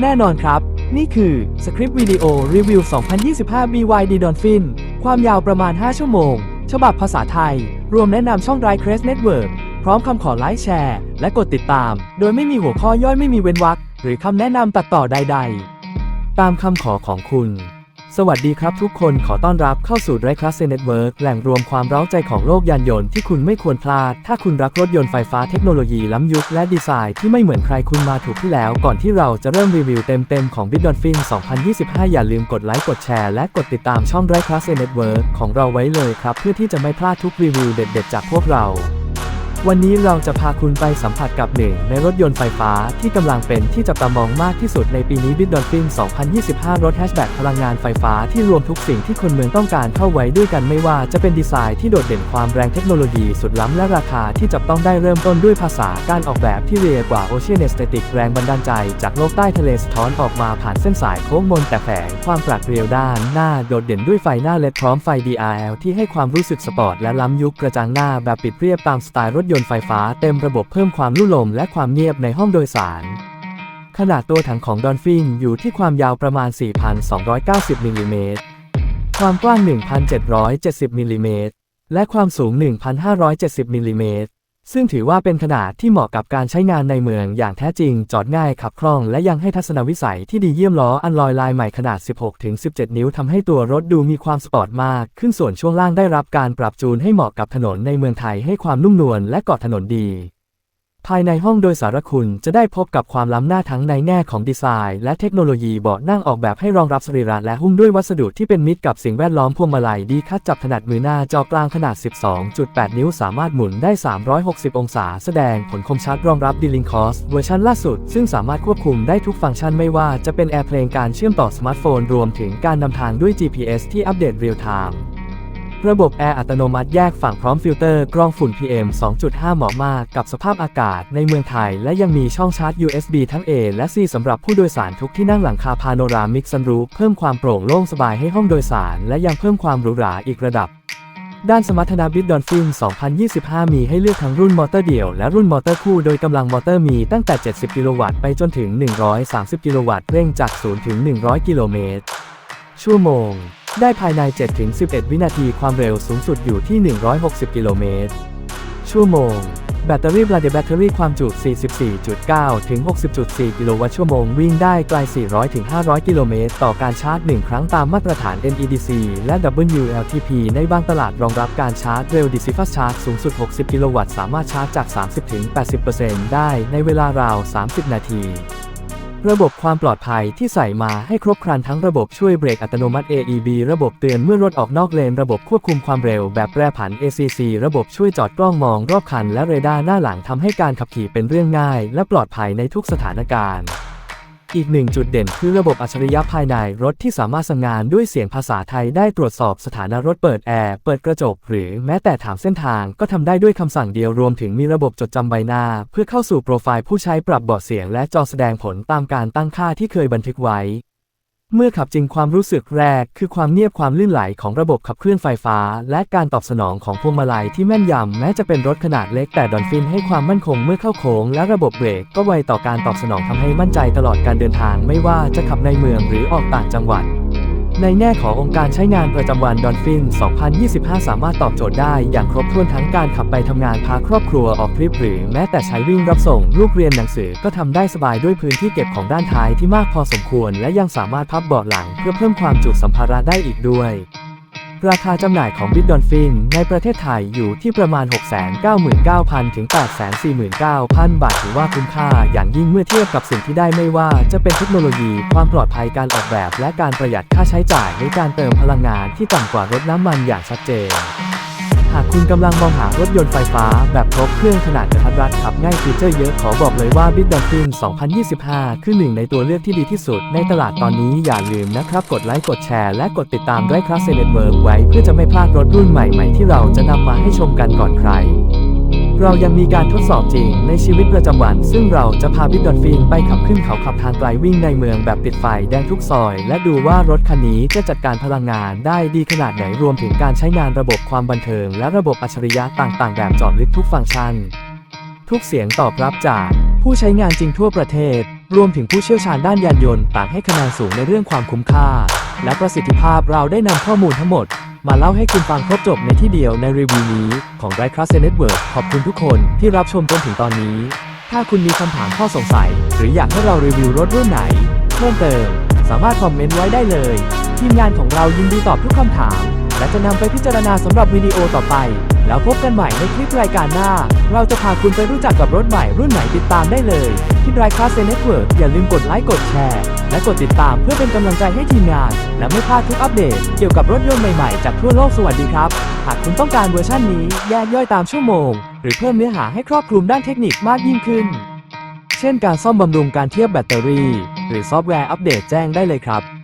แน่นอนครับ นี่คือสคริปต์วิดีโอรีวิว 2025 BYD Dolphin ความยาวประมาณ 5 ชั่วโมง ฉบับภาษาไทย รวมแนะนำช่อง d r i Crest Network พร้อมคำขอไลค์แชร์ และกดติดตาม โดยไม่มีหัวข้อย่อยไม่มีเว้นวรรคหรือคำแนะนำตัดต่อใด ๆ ตามคำขอของคุณ สวัสดีครับทุกคนขอต้อนรับเข้าสู่ d r i Class Network แหล่งรวมความร้าใจของโลกยานยนต์ที่คุณไม่ควรพลาด ถ้าคุณรักรถยนต์ไฟฟ้าเทคโนโลยีล้ำยุคและดีไซน์ที่ไม่เหมือนใครคุณมาถูกที่แล้ว ก่อนที่เราจะเริ่มรีวิวเต็มๆของ b i t d o l p h i n 2025 อย่าลืมกดไลค์กดแชร์และกดติดตามช่อง d r i Class Network ของเราไว้เลยครับ เพื่อที่จะไม่พลาดทุกรีวิวเด็ด ๆ จากพวกเรา วันนี้เราจะพาคุณไปสัมผัสกับหนึ่งในรถยนต์ไฟฟ้าที่กำลังเป็นที่จับตามองมากที่สุดในปีนี้ b i t d o l p h i n 2025 รถแฮชแบ็กพลังงานไฟฟ้าที่รวมทุกสิ่งที่คนเมืองต้องการเข้าไว้ด้วยกันไม่ว่าจะเป็นดีไซน์ที่โดดเด่นความแรงเทคโนโลยีสุดล้ำและราคาที่จับต้องได้เริ่มต้นด้วยภาษาการออกแบบที่เรียกว่า Ocean Aesthetic แรงบันดาลใจ จากโลกใต้ทะเลสะท้อนออกมาผ่านเส้นสายโค้งมนแต่แฝงความปราดเปรียวด้านหน้าโดดเด่นด้วยไฟหน้าเลดพร้อมไฟ DRL ที่ให้ความรู้สึกสปอร์ตและล้ำยุคกระจังหน้าแบบปิดเรียบตามสไตล์รถยนต์ไฟฟ้าเต็มระบบเพิ่มความลุ่ลมและความเงียบในห้องโดยสาร ขนาดตัวถังของดอนฟินอยู่ที่ความยาวประมาณ 4,290มิลลิเมตร ความกว้าง 1,770มิลลิเมตร และความสูง 1,570มิลลิเมตร ซึ่งถือว่าเป็นขนาดที่เหมาะกับการใช้งานในเมืองอย่างแท้จริง จอดง่ายขับคล่อง และยังให้ทัศนวิสัยที่ดีเยี่ยมล้ออันลอยลายใหม่ขนาด 16-17 นิ้วทำให้ตัวรถดูมีความสปอร์ตมาก ขึ้นส่วนช่วงล่างได้รับการปรับจูนให้เหมาะกับถนนในเมืองไทยให้ความนุ่มนวลและเกาะถนนดี ภายในห้องโดยสารคุณจะได้พบกับความล้ำหน้าทั้งในแง่ของดีไซน์ และเทคโนโลยีเบาะนั่งออกแบบให้รองรับสรีระและหุ้มด้วยวัสดุที่เป็นมิตรกับสิ่งแวดล้อมพวงมาลัยดีคัดจับถนัดมือหน้าจอกลางขนาด 12.8 นิ้วสามารถหมุนได้ 360 องศา แสดงผลคมชัดรองรับ D-Link Cross เวอร์ชันล่าสุด ซึ่งสามารถควบคุมได้ทุกฟังก์ชันไม่ว่าจะเป็น AirPlay การเชื่อมต่อสมาร์ทโฟนรวมถึงการนำทางด้วย GPS ที่อัปเดตเรียลไทม์ ระบบแอร์อัตโนมัติแยกฝั่งพร้อมฟิลเตอร์กรองฝุ่น PM 2.5 เหมาะมากกับสภาพอากาศในเมืองไทย และยังมีช่องชาร์จ USB ทั้ง A และ C สำหรับผู้โดยสารทุกที่นั่งหลังคาพาโนรามิกซันรูเพิ่มความโปร่งโล่งสบายให้ห้องโดยสาร และยังเพิ่มความหรูหราอีกระดับ ด้านสมรรถนะบิดดอนฟิน2025 มีให้เลือกทั้งรุ่นมอเตอร์เดี่ยวและรุ่นมอเตอร์คู่ โดยกำลังมอเตอร์มีตั้งแต่ 70 กิโลวัตต์ไปจนถึง 130 กิโลวัตต์ เร่งจาก 0 ถึง 100 กิโลเมตร ชั่วโมง ได้ภายใน 7-11 วินาทีความเร็วสูงสุดอยู่ที่ 160 กิโลเมตร ชั่วโมง แบตเตอรี่บลาเดแบตเตอรี่ความจุ 44.9 ถึง 60.4 กิโลวัตต์ชั่วโมง วิ่งได้ไกล 400 ถึง 500 กิโลเมตร ต่อการชาร์จ 1 ครั้งตามมาตรฐาน NEDC และ WLTP ในบางตลาดรองรับการชาร์จเร็ว DC Fast Charge สูงสุด 60 กิโลวัตต์ สามารถชาร์จจาก 30 ถึง 80%ได้ในเวลาราว 30 นาที ระบบความปลอดภัยที่ใส่มาให้ครบครันทั้งระบบช่วยเบรกอัตโนมัติ AEB ระบบเตือนเมื่อรถออกนอกเลน ระบบควบคุมความเร็วแบบแปรผัน ACC ระบบช่วยจอดกล้องมองรอบคันและเรดาร์หน้าหลังทำให้การขับขี่เป็นเรื่องง่าย และปลอดภัยในทุกสถานการณ์ อีกหนึ่งจุดเด่นคือระบบอัจฉริยะภายในรถที่สามารถสั่งงานด้วยเสียงภาษาไทยได้ตรวจสอบสถานะรถเปิดแอร์เปิดกระจก หรือแม้แต่ถามเส้นทางก็ทำได้ด้วยคำสั่งเดียวรวมถึงมีระบบจดจำใบหน้า เพื่อเข้าสู่โปรไฟล์ผู้ใช้ปรับเบาะเสียงและจอแสดงผลตามการตั้งค่าที่เคยบันทึกไว้ เมื่อขับจริงความรู้สึกแรก คือความเงียบความลื่นไหลของระบบขับเคลื่อนไฟฟ้า และการตอบสนองของพวงมาลัยที่แม่นยำแม้จะเป็นรถขนาดเล็กแต่ดอนฟินให้ความมั่นคงเมื่อเข้าโค้งและระบบเบรกก็ไวต่อการตอบสนองทำให้มั่นใจตลอดการเดินทางไม่ว่าจะขับในเมืองหรือออกต่างจังหวัด ในแง่ขององค์การใช้งานประจำวันดอนฟิน 2025 สามารถตอบโจทย์ได้อย่างครบถ้วนทั้งการขับไปทำงานพาครอบครัวออกทริปหรือแม้แต่ใช้วิ่งรับส่งลูกเรียนหนังสือก็ทำได้สบายด้วยพื้นที่เก็บของด้านท้ายที่มากพอสมควร และยังสามารถพับเบาะหลังเพื่อเพิ่มความจุสัมภาระได้อีกด้วย ราคาจำหน่ายของบิดดอนฟินในประเทศไทยอยู่ที่ประมาณ 699,000 ถึง 849,000 บาทถือว่าคุ้มค่าอย่างยิ่งเมื่อเทียบกับสิ่งที่ได้ไม่ว่าจะเป็นเทคโนโลยี ความปลอดภัยการออกแบบ และการประหยัดค่าใช้จ่ายในการเติมพลังงานที่ต่ำกว่ารถน้ำมันอย่างชัดเจน หากคุณกำลังมองหารถยนต์ไฟฟ้าแบบครบเครื่องขนาดกระทัดรัดขับง่ายฟีเจอร์เยอะขอบอกเลยว่า b i t d o l p h i n 2025 คือหนึ่งในตัวเลือกที่ดีที่สุดในตลาดตอนนี้อย่าลืมนะครับ กดไลค์กดแชร์และกดติดตามด้วยคลาสเซเนตเวิร์ไว้ เพื่อจะไม่พลาดรถรุ่นใหม่ๆ ที่เราจะนำมาให้ชมกันก่อนใคร เรายังมีการทดสอบจริงในชีวิตประจำวัน ซึ่งเราจะพาบิดดอนฟินไปขับขึ้นเขาขับทางไกลวิ่งในเมืองแบบติดไฟแดงทุกซอย และดูว่ารถคันนี้จะจัดการพลังงานได้ดีขนาดไหนรวมถึงการใช้งานระบบความบันเทิง และระบบอัจฉริยะต่างๆ แบบจอดลึกทุกฟังก์ชัน ทุกเสียงตอบรับจากผู้ใช้งานจริงทั่วประเทศ รวมถึงผู้เชี่ยวชาญด้านยานยนต์ต่างให้คะแนนสูงในเรื่องความคุ้มค่า และประสิทธิภาพเราได้นำข้อมูลทั้งหมด มาเล่าให้คุณฟังครบจบในที่เดียวในรีวิวนี้ของ r i c r a s t Network ขอบคุณทุกคนที่รับชมจนถึงตอนนี้ ถ้าคุณมีคำถามข้อสงสัย หรืออยากให้เรารีวิวรถรุ่นไหน เพิ่มเติม สามารถคอมเมนต์ไว้ได้เลย ทีมงานของเรายินดีตอบทุกคำถาม และจะนำไปพิจารณาสำหรับวิดีโอต่อไป แล้วพบกันใหม่ในคลิปรายการหน้า เราจะพาคุณไปรู้จักกับรถใหม่รุ่นไหนติดตามได้เลยที่ Dry Class Network อย่าลืมกดไลค์กดแชร์ และกดติดตามเพื่อเป็นกำลังใจให้ทีมงาน และไม่พลาดทุกอัปเดต เกี่ยวกับรถยนต์ใหม่ๆ จากทั่วโลกสวัสดีครับ หากคุณต้องการเวอร์ชันนี้แยกย่อยตามชั่วโมง หรือเพิ่มเนื้อหาให้ครอบคลุมด้านเทคนิคมากยิ่งขึ้น เช่นการซ่อมบำรุงการเทียบแบตเตอรี่ หรือซอฟต์แวร์อัปเดตแจ้งได้เลยครับ